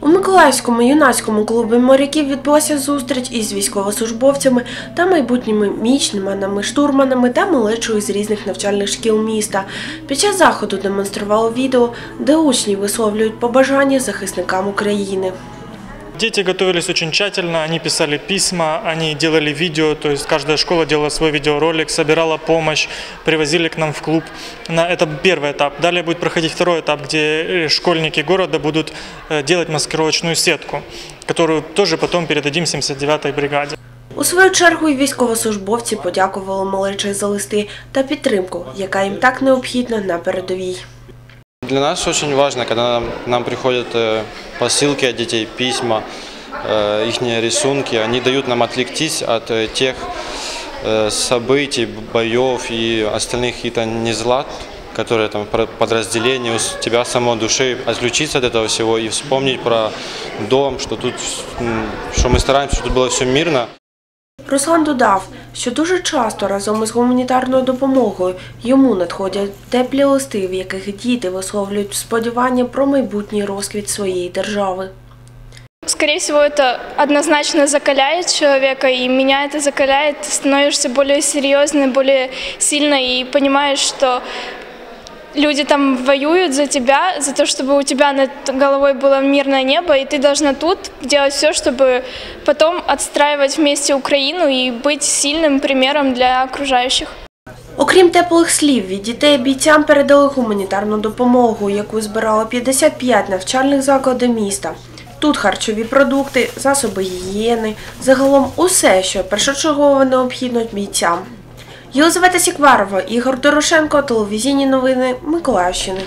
У Миколаївському юнацькому клубі моряків відбулася зустріч із військовослужбовцями та майбутніми мічними штурманами та малечою з різних навчальних шкіл міста. Під час заходу демонстрували відео, де учні висловлюють побажання захисникам України. Дети готовились очень тщательно, они писали письма, они делали видео, то есть каждая школа делала свой видеоролик, собирала помощь, привозили к нам в клуб. На, это первый этап. Далее будет проходить второй этап, где э, школьники города будут э, делать маскировочную сетку, которую тоже потом передадим 79-й бригаде. У свою чергу і військовослужбовці подякували малечі за листи та підтримку, яка їм так необхідна на передовій. Для нас очень важно, когда нам, нам приходят э, посылки от детей, письма, э, их рисунки, они дают нам отвлектись от э, тех событий, боев и остальных каких-то незлад, которые там про подразделения у тебя самой души, отключиться от этого всего и вспомнить про дом, что тут, что мы стараемся, чтобы было все мирно. Руслан додав, що дуже часто разом із гуманітарною допомогою йому надходять теплі листи, в яких діти висловлюють сподівання про майбутній розквіт своєї держави. Скорее всего, это однозначно закаляет человека, и меня это закаляет. Ты становишься более серьезной, более сильной и понимаешь, что люди там воюют за тебя, за то, чтобы у тебя над головой было мирное небо, и ты должна тут делать все, чтобы потом отстраивать вместе Украину и быть сильным примером для окружающих. Окрім теплих слів, від дітей бійцям передали гуманітарну допомогу, яку збирало 55 навчальних закладів міста. Тут харчові продукти, засоби гігієни, загалом усе, що першочергово необхідно бійцям. Єлизавета Сікварова, Ігор Дорошенко, телевізійні новини Миколаївщини.